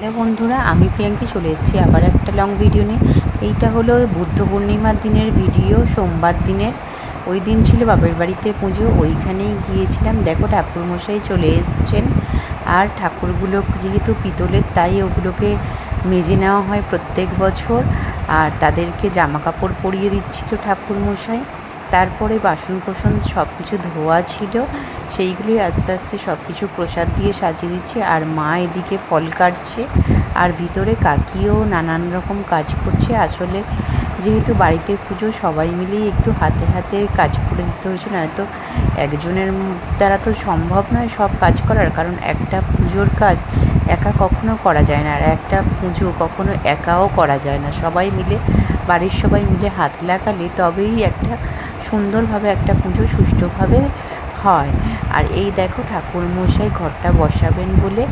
Hello বন্ধুরা, আমি প্রিয়াঙ্কি চলে এসেছি আবার একটা লং ভিডিও নিয়ে। এইটা হলো বুদ্ধ পূর্ণিমার দিনের ভিডিও সোমবার দিনের। ওই দিন ছিল বাপের বাড়িতে পুজো, ওইখানেই গিয়েছিলাম। দেখো ঠাকুরমশাই চলে এসছেন। আর ঠাকুরগুলো যেহেতু পিতলের, তাই ওগুলোকে মেজে নেওয়া হয় প্রত্যেক বছর। আর তাদেরকে জামা কাপড় পরিয়ে দিচ্ছিল ঠাকুরমশাই। তারপরে বাসন কোসন সব কিছু ধোয়া ছিল সেইগুলি আস্তে আস্তে সব কিছু প্রসাদ দিয়ে সাজিয়ে দিচ্ছে। আর মা এদিকে ফল কাটছে, আর ভিতরে কাকিও নানান রকম কাজ করছে। আসলে যেহেতু বাড়িতে পুজো, সবাই মিলেই একটু হাতে হাতে কাজ করে দিতে হয়েছে নয়তো একজনের দ্বারা তো সম্ভব নয় সব কাজ করার, কারণ একটা পুজোর কাজ একা কখনো করা যায় না, আর একটা পুজো কখনো একাও করা যায় না। সবাই মিলে, বাড়ির সবাই মিলে হাত লাগালে তবেই একটা সুন্দরভাবে একটা পুজো সুষ্ঠুভাবে হয়। আর এই দেখো ঠাকুরমশাই ঘরটা বসাবেন বলে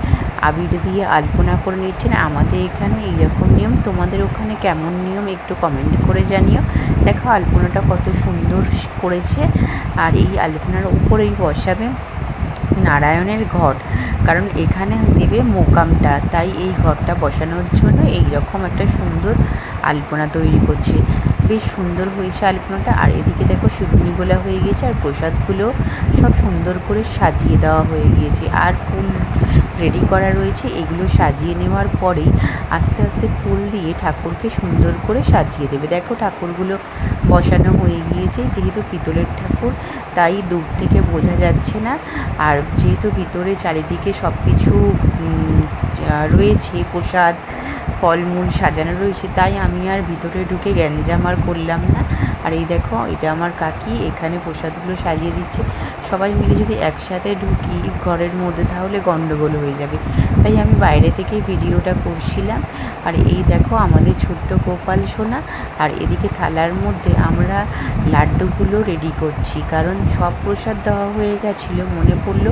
আবির দিয়ে আলপনা করে নিচ্ছেন আমাদের এখানে এইরকম নিয়ম। তোমাদের ওখানে কেমন নিয়ম একটু কমেন্ট করে জানিও। দেখো আলপনাটা কত সুন্দর করেছে। আর এই আলপনার উপরেই বসাবে নারায়ণের ঘট কারণ এখানে দেবে মোকামটা। তাই এই ঘরটা বসানোর জন্য এই রকম একটা সুন্দর আলপনা তৈরি করছে। বেশ সুন্দর হয়েছে আলপনাটা। আর এদিকে দেখো শিরুনি গোলা হয়ে গিয়েছে আর প্রসাদগুলো সব সুন্দর করে সাজিয়ে দেওয়া হয়ে গিয়েছে। আর ফুল রেডি করা রয়েছে, এগুলো সাজিয়ে নেওয়ার পরেই আস্তে আস্তে ফুল দিয়ে ঠাকুরকে সুন্দর করে সাজিয়ে দেবে। দেখো ঠাকুরগুলো বসানো হয়ে গিয়েছে, যেহেতু পিতলের ঠাকুর, তাই দূর থেকে বোঝা যাচ্ছে না। আর যেহেতু ভিতরে চারিদিকে সব কিছু রয়েছে প্রসাদ ফলমূল সাজানো রয়েছে, তাই আমি আর ভিতরে ঢুকে গ্যাঞ্জাম আর করলাম না। আর এই দেখো, এটা আমার কাকি, এখানে প্রসাদগুলো সাজিয়ে দিচ্ছে। সবাই মিলে যদি একসাথে ঢুকি ঘরের মধ্যে, তাহলে গণ্ডগোল হয়ে যাবে। তাই আমি বাইরে থেকেই ভিডিওটা করছিলাম। আর এই দেখো, আমাদের ছোট্ট গোপাল সোনা। আর এদিকে থালার মধ্যে আমরা লাড্ডুগুলো রেডি করছি। কারণ সব প্রসাদ দেওয়া হয়ে গেছিল, মনে পড়ল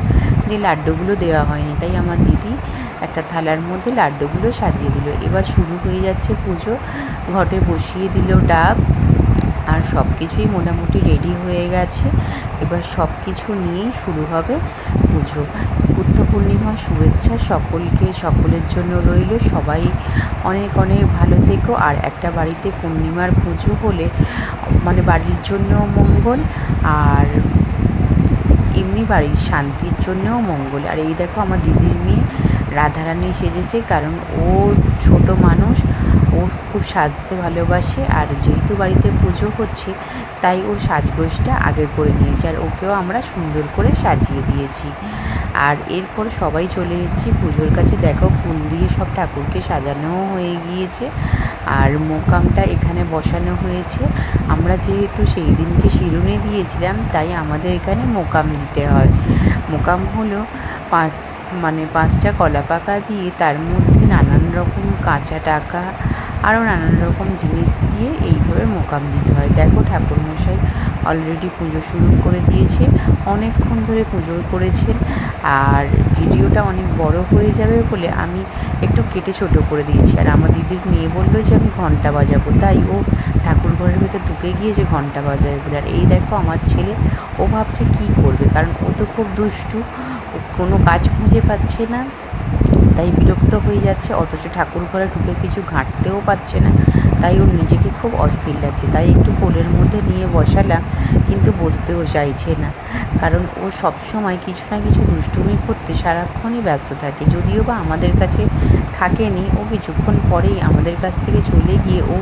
যে লাড্ডুগুলো দেওয়া হয়নি। তাই আমার দিদি একটা থালার মধ্যে লাড্ডুগুলো সাজিয়ে দিল। এবার শুরু হয়ে যাচ্ছে পুজো। ঘটে বসিয়ে দিল ডাব আর সব কিছুই মোটামুটি রেডি হয়ে গেছে। এবার সব কিছু নিয়েই শুরু হবে পুজো। বুদ্ধ পূর্ণিমার শুভেচ্ছা সকলকে, সকলের জন্য রইল। সবাই অনেক অনেক ভালো থেকো। আর একটা বাড়িতে পূর্ণিমার পুজো হলে মানে বাড়ির জন্য মঙ্গল আর এমনি বাড়ির শান্তির জন্যও মঙ্গল। আর এই দেখো আমার দিদির মেয়ে রাধারানী সেজেছে কারণ ও ছোট মানুষ, ও খুব সাজতে ভালোবাসে আর যেহেতু বাড়িতে পুজো হচ্ছে, তাই ও সাজগোজটা আগে করে নিয়েছে আর ওকেও আমরা সুন্দর করে সাজিয়ে দিয়েছি। আর এরপর সবাই চলে এসেছি পুজোর কাছে। দেখো ফুল দিয়ে সব ঠাকুরকে সাজানোও হয়ে গিয়েছে আর মোকামটা এখানে বসানো হয়েছে। আমরা যেহেতু সেই দিনকে শিরুনে দিয়েছিলাম, তাই আমাদের এখানে মোকাম দিতে হয়। মোকাম হলো পাঁচ মানে পাঁচটা কলা পাকা দিয়ে তার মধ্যে নানান রকম কাঁচা টাকা আরও নানান রকম জিনিস দিয়ে এইভাবে মোকাম দিতে হয়। দেখো ঠাকুরমশাই অলরেডি পুজো শুরু করে দিয়েছে, অনেকক্ষণ ধরে পুজো করেছেন আর ভিডিওটা অনেক বড় হয়ে যাবে বলে আমি একটু কেটে ছোট করে দিয়েছি। আর আমার দিদির মেয়ে বলল যে, আমি ঘণ্টা বাজাবো। তাই ও ঠাকুর ঘরের ভেতর ঢুকে গিয়ে যে ঘণ্টা বাজায় বলে। আর এই দেখো আমার ছেলে, ও ভাবছে কি করবে? কারণ ও তো খুব দুষ্টু। কোনো কাজ খুঁজে পাচ্ছে না। তাই বিরক্ত হয়ে যাচ্ছে, অথচ ঠাকুর ঘরে ঢুকে কিছু ঘাঁটতেও পাচ্ছে না। তাই ওর নিজেকে খুব অস্থির লাগছে। তাই একটু কোলের মধ্যে নিয়ে বসালাম, কিন্তু বসতেও চাইছে না। কারণ ও সব সময় কিছু না কিছু দুষ্টুমি করতে সারাক্ষণই ব্যস্ত থাকে। যদিও বা আমাদের কাছে থাকেনি, ও কিছুক্ষণ পরেই আমাদের কাছ থেকে চলে গিয়ে ও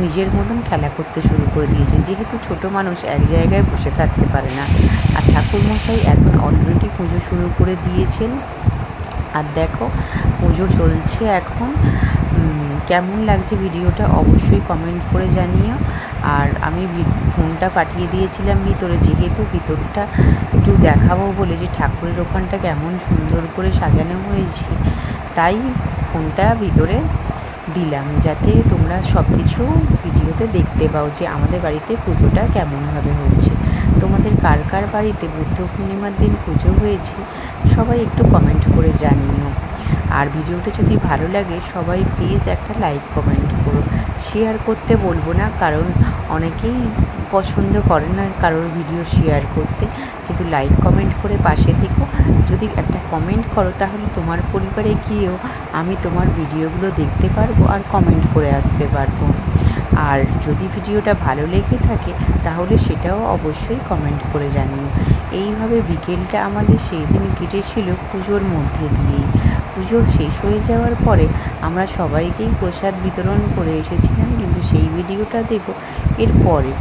নিজের মতন খেলা করতে শুরু করে দিয়েছে। যেহেতু ছোট মানুষ, এক জায়গায় বসে থাকতে পারে না। আর ঠাকুরমশাই এখন অলরেডি পুজো শুরু করে দিয়েছেন। আর দেখো, পুজো চলছে এখন। কেমন লাগছে ভিডিওটা অবশ্যই কমেন্ট করে জানিও। আর আমি ফোনটা পাঠিয়ে দিয়েছিলাম ভিতরে, যেহেতু ভিতরটা একটু দেখাবো বলে যে ঠাকুরের ওখানটা কেমন সুন্দর করে সাজানো হয়েছে, তাই ফোনটা ভিতরে দিলাম। যাতে তোমরা সব কিছু ভিডিওতে দেখতে পাও যে আমাদের বাড়িতে পুজোটা কেমনভাবে হচ্ছে তোমাদের কার কার বাড়িতে বুদ্ধ পূর্ণিমার দিন পুজো হয়েছে, সবাই একটু কমেন্ট করে জানিও। আর ভিডিওটা যদি ভালো লাগে, সবাই প্লিজ একটা লাইক কমেন্ট করো। শেয়ার করতে বলব না, কারণ অনেকেই পছন্দ করে না কারোর ভিডিও শেয়ার করতে। কিন্তু লাইক কমেন্ট করে পাশে থেকো। যদি একটা কমেন্ট করো, তাহলে তোমার পরিবারে গিয়েও আমি তোমার ভিডিওগুলো দেখতে পারব আর কমেন্ট করে আসতে পারব। আর যদি ভিডিওটা ভালো লেগে থাকে, তাহলে সেটাও অবশ্যই কমেন্ট করে জানিও। এইভাবে বিকেলটা আমাদের সেই দিন কেটেছিল পুজোর মধ্যে দিয়েই। পুজো শেষ হয়ে যাওয়ার পরে আমরা সবাইকেই প্রসাদ বিতরণ করে এসেছিলাম, কিন্তু সেই ভিডিওটা দেবো এরপরে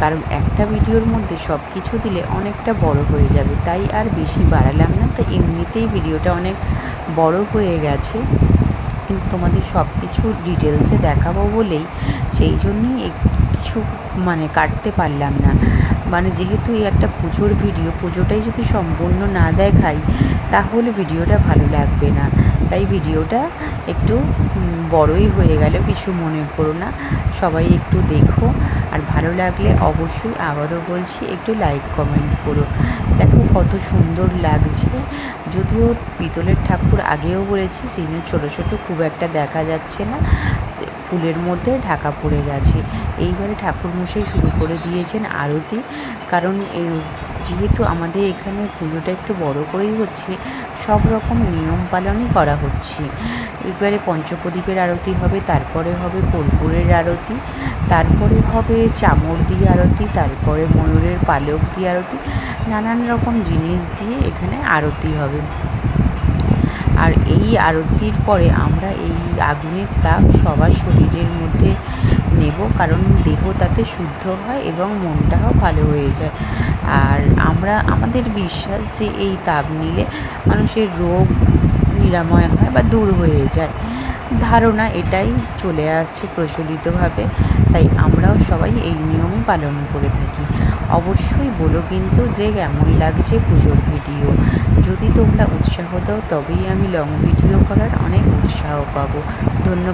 কারণ একটা ভিডিওর মধ্যে সব কিছু দিলে অনেকটা বড় হয়ে যাবে, তাই আর বেশি বাড়ালাম না। তো এমনিতেই ভিডিওটা অনেক বড় হয়ে গেছে। তোমাদের সব কিছু ডিটেলসে দেখাবো বলেই সেই জন্যই কিছু মানে কাটতে পারলাম না। মানে যেহেতু এই একটা পুজোর ভিডিও পুজোটাই যদি সম্পূর্ণ না দেখাই, তাহলে ভিডিওটা ভালো লাগবে না। তাই ভিডিওটা একটু বড়ই হয়ে গেল, কিছু মনে করো না। সবাই একটু দেখো। আর ভালো লাগলে অবশ্যই আবারও বলছি, একটু লাইক কমেন্ট করো। কত সুন্দর লাগছে। যদিও পিতলের ঠাকুর আগেও বলেছি, সেই জন্য ছোটো ছোটো খুব একটা দেখা যাচ্ছে না। ফুলের মধ্যে ঢাকা পড়ে গেছে। এইবারে ঠাকুরমশাই শুরু করে দিয়েছেন আরতি। কারণ যেহেতু আমাদের এখানে পুজোটা একটু বড় করেই হচ্ছে, সব রকম নিয়ম পালনই করা হচ্ছে। এবারে পঞ্চপ্রদীপের আরতি হবে, তারপরে হবে কর্পূরের আরতি, তারপরে হবে চামর দিয়ে আরতি, তারপরে ময়ূরের পালক দিয়ে আরতি। নানান রকম জিনিস দিয়ে এখানে আরতি হবে। আর এই আরতির পরে আমরা এই আগুনের তাপ সবার শরীরের মধ্যে নেব, কারণ দেহ তাতে শুদ্ধ হয় এবং মনটাও ভালো হয়ে যায়। আর আমরা, আমাদের বিশ্বাস যে এই তাপ নিলে মানুষের রোগ নিরাময় হয় বা দূর হয়ে যায়। ধারণা এটাই চলে আসছে প্রচলিতভাবে, তাই আমরাও সবাই এই নিয়ম পালন করে থাকি। অবশ্যই বলো কিন্তু যে কেমন লাগছে পুজোর ভিডিও। যদি তোমরা উৎসাহ দাও, তবেই আমি লং ভিডিও করার অনেক উৎসাহ পাবো। ধন্যবাদ।